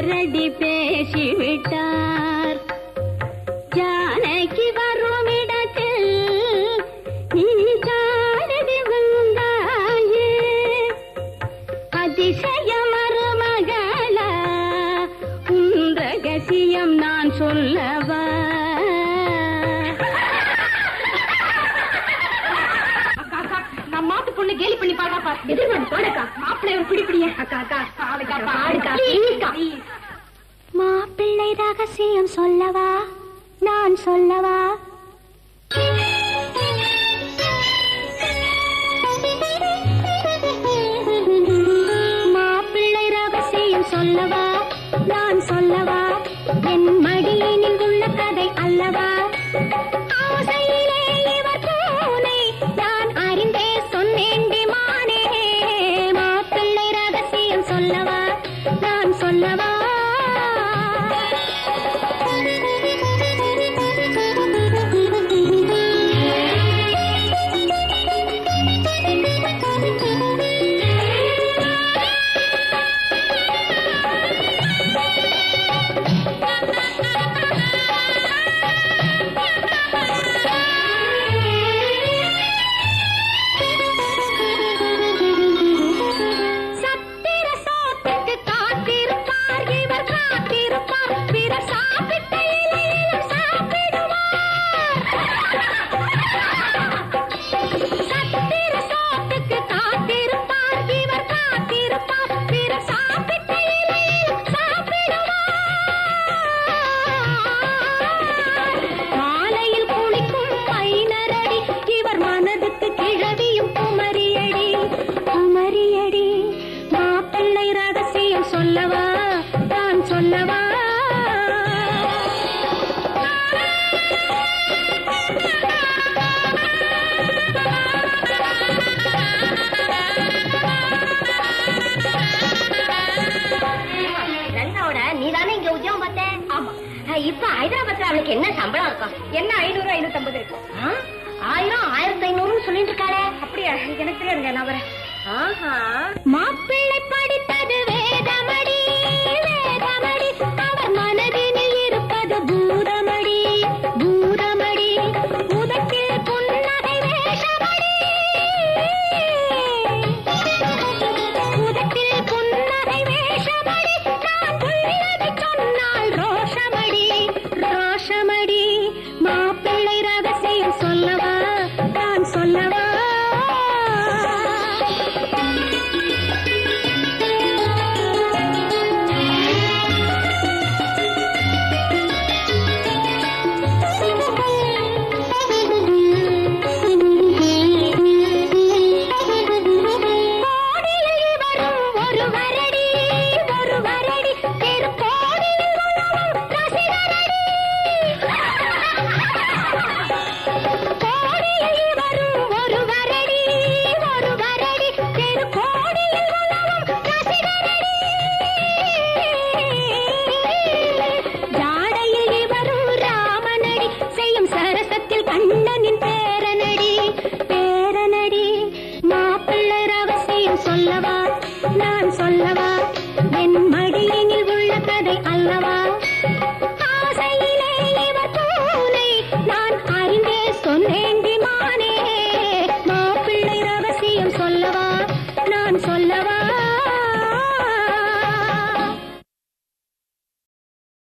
கரடி பேசிவிட்டார் ஜானகி வரும் இடத்தில் நீ ஜானகி வந்தாயே. அதிசய மருமகளா உன் ரகசியம் நான் சொல்லவா? எதிர்பார்த்து பாடுக்கா. மாப்பிள்ளை ஒரு பிடி பிடிய அக்கா அக்கா பாடுக்கா பாடுக்கா. ப்ளீஸ்க்கா மாப்பிள்ளை ரகசியம் சொல்லவா? நான் சொல்லவா? மாப்பிள்ளை ரகசியம் சொல்லவா? சொல்லவா சொல்லவா நான் சொல்லவா? ரன்னாவோட நீ தானே இங்க உத்தியோகம் பார்த்த ஆமா. இப்ப ஹைதராபாத்ல அவளுக்கு என்ன சம்பளம் இருக்கும் என்ன ஐநூறு ஐநூத்தி ஐம்பது இருக்கும் ஆயிரம் ஆயிரத்தி ஐநூறுன்னு சொல்லிட்டு இருக்காளே. அப்படியா? எனக்கு தெரியாதுங்க நான் வரேன். ஆஹா. lavar